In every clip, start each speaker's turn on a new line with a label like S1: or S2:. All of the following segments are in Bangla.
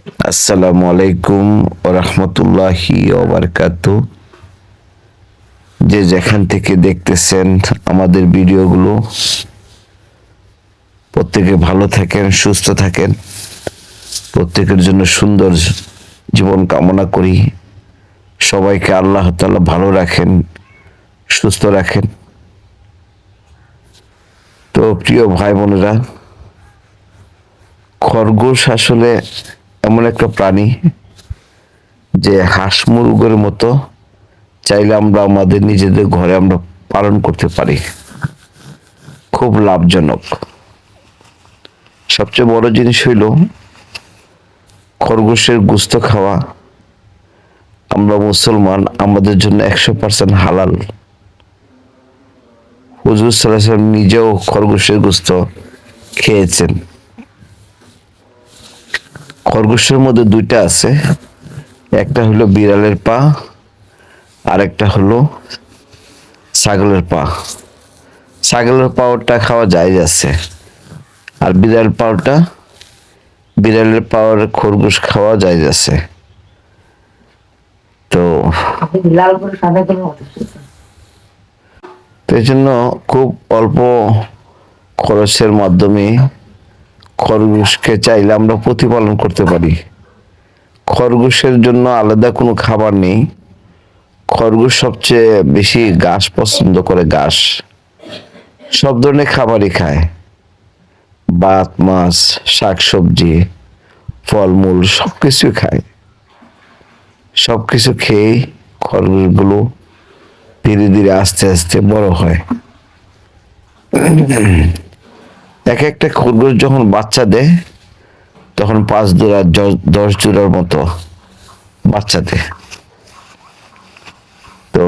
S1: আসসালামু আলাইকুম রহমতুল্লাহি ওবরকাত যে যেখান থেকে দেখতেছেন আমাদের ভিডিওগুলো, প্রত্যেকে ভালো থাকেন, সুস্থ থাকেন। প্রত্যেকের জন্য সুন্দর জীবন কামনা করি। সবাইকে আল্লাহ তাআলা ভালো রাখেন, সুস্থ রাখেন। তো প্রিয় ভাই বোনেরা খরগোশ আসলে এমন একটা প্রাণী যে হাঁস মুরগের মতো চাইলে আমরা আমাদের নিজেদের ঘরে আমরা পালন করতে পারি। খুব লাভজনক। সবচেয়ে বড় জিনিস হইল খরগোশের গুস্ত খাওয়া। আমরা মুসলমান, আমাদের জন্য একশো পার্সেন্ট হালাল। হুজুর সাল্লাহ নিজেও খরগোশের গুস্ত খেয়েছেন। খরগোশের মধ্যে দুইটা আছে। একটা হলো বিড়ালের পা আর একটা হলো ছাগলের পা। ছাগলের পাওয়ারটা খাওয়া যায় আছে। আর বিড়াল পাওয়ারটা বিড়ালের পাওয়ার খরগোশ খাওয়া যায়
S2: অবশ্যই
S1: তো এই জন্য খুব অল্প খরচের মাধ্যমে খরগোশকে চাইলে আমরা প্রতিপালন করতে পারি। খরগোশের জন্য আলাদা কোনো খাবার নেই। খরগোশ সবচেয়ে বেশি ঘাস পছন্দ করে, ঘাস। সব ধরনের খাবারই খায়। ভাত, মাছ শাক সবজি ফলমূল সব কিছুই খায়। সব কিছু খেয়েই খরগোশগুলো ধীরে ধীরে আস্তে আস্তে বড় হয়। এক একটা খরগোশ যখন বাচ্চা দেয়, তখন পাঁচ জোড়া দশ জোড়ার মতো বাচ্চা দেয়। তো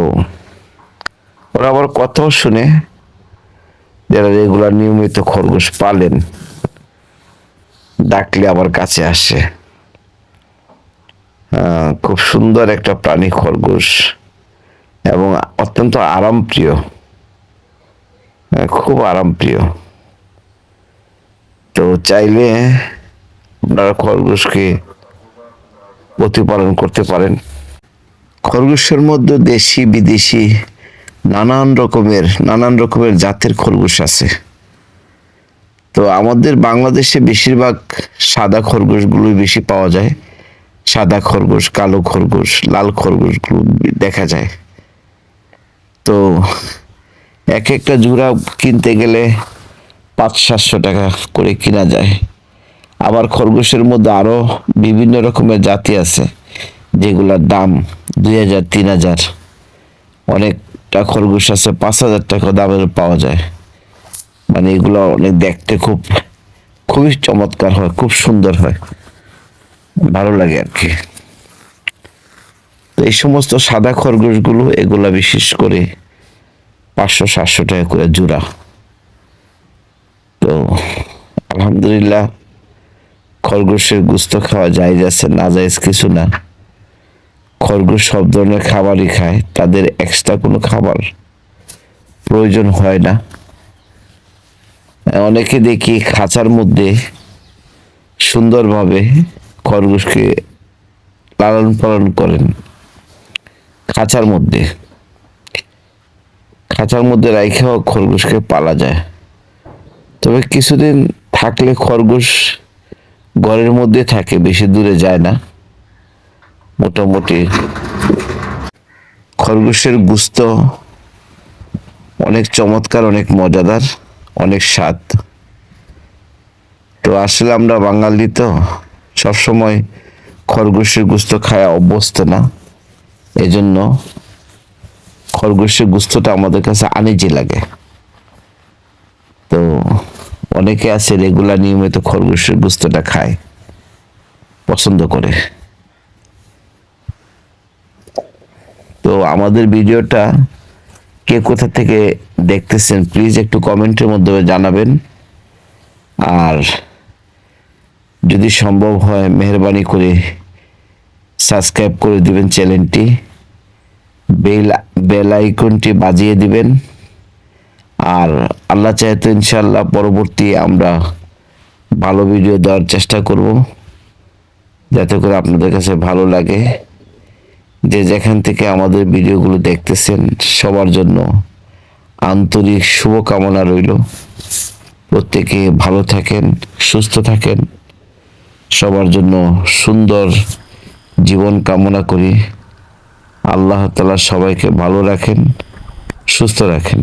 S1: ওরা আবার কথাও শুনে যারা রেগুলার নিয়মিত খরগোশ পালেন, ডাকলে আবার কাছে আসে। খুব সুন্দর একটা প্রাণী খরগোশ এবং অত্যন্ত আরামপ্রিয়। খুব আরামপ্রিয়। তো চাইলে আপনারা খরগোশকে প্রতিপালন করতে পারেন। খরগোশের মধ্যে দেশি, বিদেশি, নানান রকমের নানান রকমের জাতের খরগোশ আছে। তো আমাদের বাংলাদেশে বেশিরভাগ সাদা খরগোশগুলোই বেশি পাওয়া যায়। সাদা খরগোশ, কালো খরগোশ, লাল খরগোশগুলো দেখা যায়। তো এক একটা জোড়া কিনতে গেলে পাঁচ সাতশো টাকা করে কিনা যায়। আবার খরগোশের মধ্যে আরও বিভিন্ন রকমের জাতি আছে, যেগুলোর দাম দুই হাজার, তিন হাজার। অনেকটা খরগোশ আছে, পাঁচ হাজার টাকা দামের পাওয়া যায়। মানে এগুলো অনেক দেখতে খুব, খুবই চমৎকার হয়, খুব সুন্দর হয়। ভালো লাগে আর কি। তো এই সমস্ত সাদা খরগোশগুলো, এগুলা বিশেষ করে পাঁচশো, সাতশো টাকা করে জোড়া। আলহামদুলিল্লাহ, খরগোশের গুস্ত খাওয়া যায় যাচ্ছে না যাইজ কিছু না। খরগোশ সব ধরনের খাবারই খায়, তাদের এক্সট্রা কোনো খাবার প্রয়োজন হয় না। অনেকে দেখি খাঁচার মধ্যে সুন্দরভাবে খরগোশকে লালন পালন করেন। খাঁচার মধ্যে খাঁচার মধ্যে রাইখেও খরগোশকে পালা যায়। তবে কিছুদিন থাকলে খরগোশ ঘরের মধ্যে থাকে, বেশি দূরে যায় না। মোটামুটি খরগোশের গুস্ত অনেক চমৎকার, অনেক মজাদার, অনেক স্বাদ। তো আসলে আমরা বাঙালি তো সবসময় খরগোশের গুস্ত খায় অভ্যস্ত না। এজন্য খরগোশের গুস্তটা আমাদের কাছে আনিজি লাগে। অনেকে আছে রেগুলার নিয়মিত খরগোশের গুস্তটা খায়। পছন্দ করে। তো আমাদের ভিডিওটা কে কোথা থেকে দেখতেছেন প্লিজ একটু কমেন্টের মাধ্যমে জানাবেন। আর যদি সম্ভব হয়, মেহরবানি করে সাবস্ক্রাইব করে দিবেন চ্যানেলটি বেল বেল আইকনটি বাজিয়ে দিবেন। আর আল্লাহ চাইতে ইনশাল্লাহ পরবর্তী আমরা ভালো ভিডিও দেওয়ার চেষ্টা করব। যাতে করে আপনাদের কাছে ভালো লাগে। যে যেখান থেকে আমাদের ভিডিওগুলো দেখতেছেন, সবার জন্য আন্তরিক শুভকামনা রইল। প্রত্যেকে ভালো থাকেন, সুস্থ থাকেন। সবার জন্য সুন্দর জীবন কামনা করি। আল্লাহ তালা সবাইকে ভালো রাখেন, সুস্থ রাখেন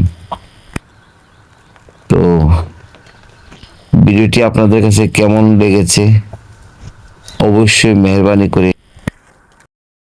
S1: তো ভিডিওটি আপনাদের কাছে কেমন লেগেছে? অবশ্যই মেহরবানি করে